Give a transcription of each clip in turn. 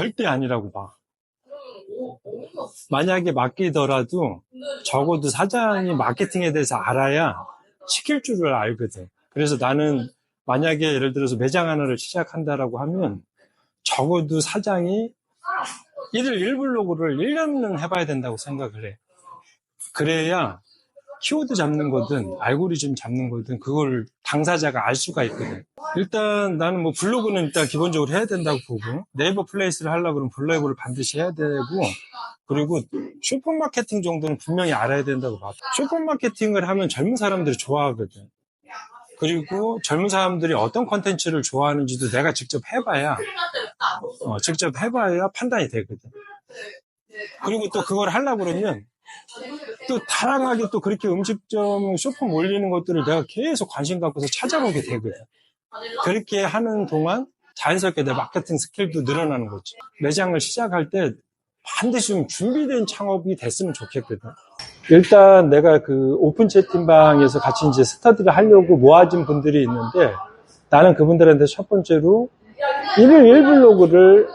절대 아니라고 봐. 만약에 맡기더라도 적어도 사장이 마케팅에 대해서 알아야 시킬 줄을 알거든. 그래서 나는 만약에 예를 들어서 매장 하나를 시작한다라고 하면 적어도 사장이 1일 1블로그를 1년은 해봐야 된다고 생각을 해. 그래야 키워드 잡는 거든 알고리즘 잡는 거든 그걸 당사자가 알 수가 있거든. 일단 나는 뭐 블로그는 일단 기본적으로 해야 된다고 보고 네이버 플레이스를 하려고 그러면 블로그를 반드시 해야 되고 그리고 슈퍼마케팅 정도는 분명히 알아야 된다고 봐. 슈퍼마케팅을 하면 젊은 사람들이 좋아하거든. 그리고 젊은 사람들이 어떤 컨텐츠를 좋아하는지도 내가 직접 해봐야 어, 직접 해봐야 판단이 되거든. 그리고 또 그걸 하려고 그러면 또 다양하게 또 그렇게 음식점 쇼핑 올리는 것들을 내가 계속 관심 갖고서 찾아보게 되거든. 그렇게 하는 동안 자연스럽게 내 마케팅 스킬도 늘어나는 거지. 매장을 시작할 때 반드시 좀 준비된 창업이 됐으면 좋겠거든. 일단 내가 그 오픈 채팅방에서 같이 이제 스터디를 하려고 모아진 분들이 있는데 나는 그분들한테 첫 번째로 1일 1블로그를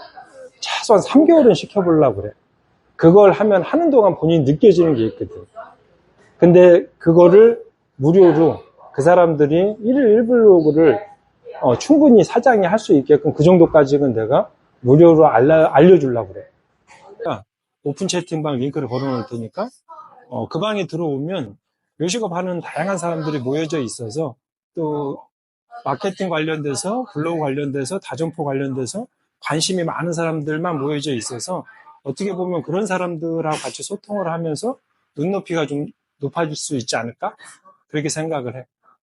최소한 3개월은 시켜보려고 그래. 그걸 하면 하는 동안 본인이 느껴지는 게 있거든. 근데 그거를 무료로 그 사람들이 1일 1블로그를 어, 충분히 사장이 할 수 있게끔 그 정도까지는 내가 무료로 알려, 알려주려고 그래. 오픈 채팅방 링크를 걸어 놓을 테니까 어, 그 방에 들어오면 요식업 하는 다양한 사람들이 모여져 있어서 또 마케팅 관련돼서 블로그 관련돼서 다점포 관련돼서 관심이 많은 사람들만 모여져 있어서 어떻게 보면 그런 사람들하고 같이 소통을 하면서 눈높이가 좀 높아질 수 있지 않을까? 그렇게 생각을 해.